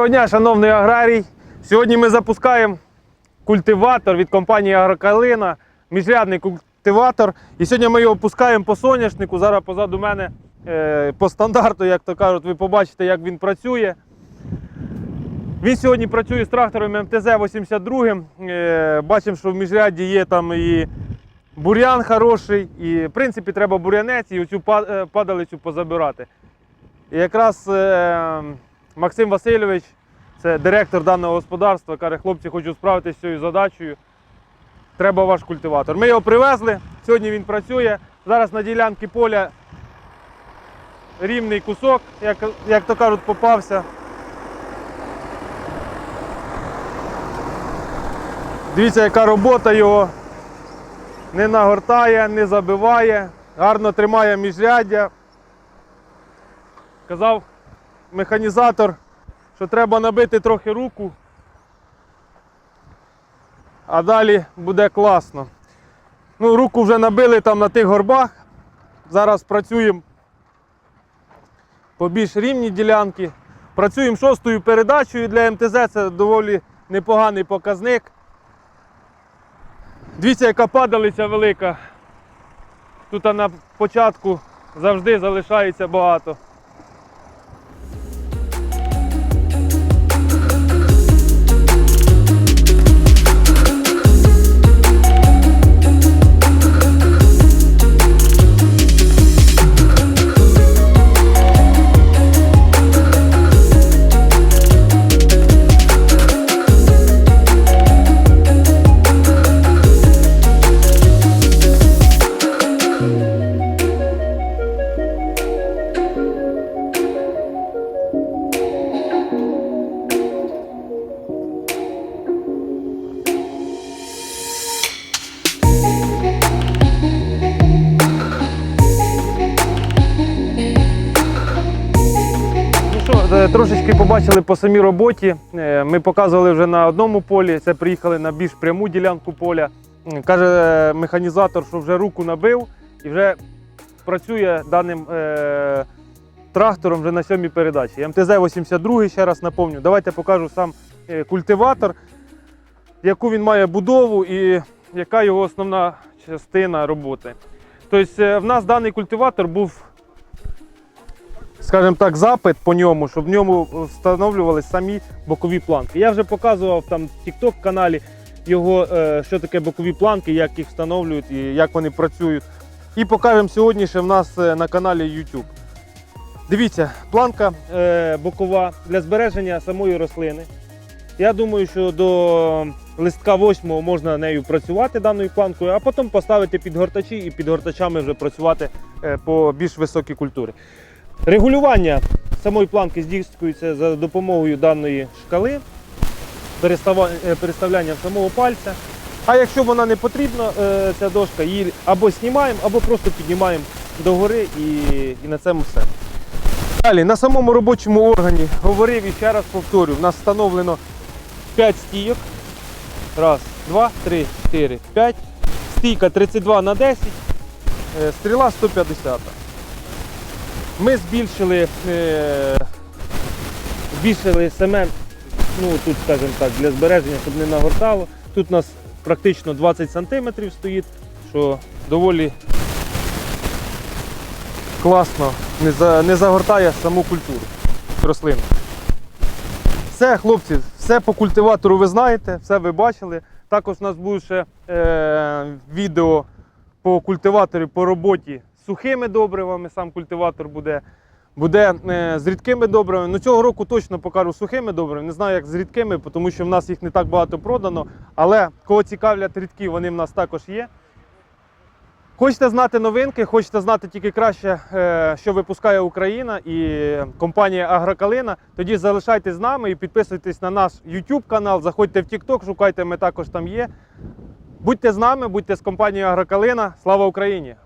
Доброго дня, шановний аграрій. Сьогодні ми запускаємо культиватор від компанії Агрокалина, міжрядний культиватор. І сьогодні ми його пускаємо по соняшнику. Зараз позаду мене е, по стандарту, як то кажуть, ви побачите, як він працює. Він сьогодні працює з трактором МТЗ-82. Е, бачимо, що в міжряді є там і бур'ян хороший, і в принципі треба бур'янець і оцю е, падалицю позабирати. І якраз Максим Васильович, це директор даного господарства, каже, хлопці, хочу справитися з цією задачею. Треба ваш культиватор. Ми його привезли, сьогодні він працює. Зараз на ділянці поля рівний кусок, як, як то кажуть, попався. Дивіться, яка робота його. Не нагортає, не забиває, гарно тримає міжряддя. Казав механізатор, що треба набити трохи руку, а далі буде класно. Ну, руку вже набили там на тих горбах. Зараз працюємо по більш рівній ділянки. Працюємо шостою передачею для МТЗ, це доволі непоганий показник. Дивіться, яка падалиця велика. Тут на початку завжди залишається багато. Трошечки побачили по самій роботі. Е, Ми показували вже на одному полі, це приїхали на більш пряму ділянку поля. Каже е, механізатор, що вже руку набив і вже працює даним е, трактором вже на сьомій передачі. МТЗ-82, ще раз напомню. Давайте покажу сам культиватор, яку він має будову і яка його основна частина роботи. Тобто в нас даний культиватор був скажімо так, запит по ньому, щоб в ньому встановлювалися самі бокові планки. Я вже показував там в TikTok каналі його, е, що таке бокові планки, як їх встановлюють і як вони працюють. І покажемо сьогодні ще в нас е, на каналі YouTube. Дивіться, планка е, бокова для збереження самої рослини. Я думаю, що до листка 8 можна нею працювати даною планкою, а потім поставити підгортачі і підгортачами вже працювати по більш високій культурі. Регулювання самої планки здійснюється за допомогою даної шкали, е, переставлянням самого пальця. А якщо вона не потрібна, е, ця дошка, її або знімаємо, або просто піднімаємо догори і, і на цьому все. Далі, на самому робочому органі говорив і ще раз повторю, в нас встановлено 5 стійок. Раз, два, три, чотири, п'ять. Стійка 32 на 10, е, стріла 150. Ми збільшили, е, збільшили семен, ну тут, скажімо так, для збереження, щоб не нагортало. Тут у нас практично 20 см стоїть, що доволі класно не, за, не загортає саму культуру рослин. Все, хлопці, все по культиватору ви знаєте, все ви бачили. Також у нас буде ще е, відео по культиваторі по роботі сухими добривами. Сам культиватор буде. Буде е, з рідкими добривами. Ну цього року точно покажу сухими добривами. Не знаю, як з рідкими, тому що в нас їх не так багато продано. Але кого цікавлять рідкі, вони в нас також є. Хочете знати новинки, хочете знати тільки краще, е, що випускає Україна і компанія Агрокалина, тоді залишайтесь з нами і підписуйтесь на наш YouTube канал, заходьте в TikTok, шукайте, ми також там є. Будьте з нами, будьте з компанією Агрокалина. Слава Україні!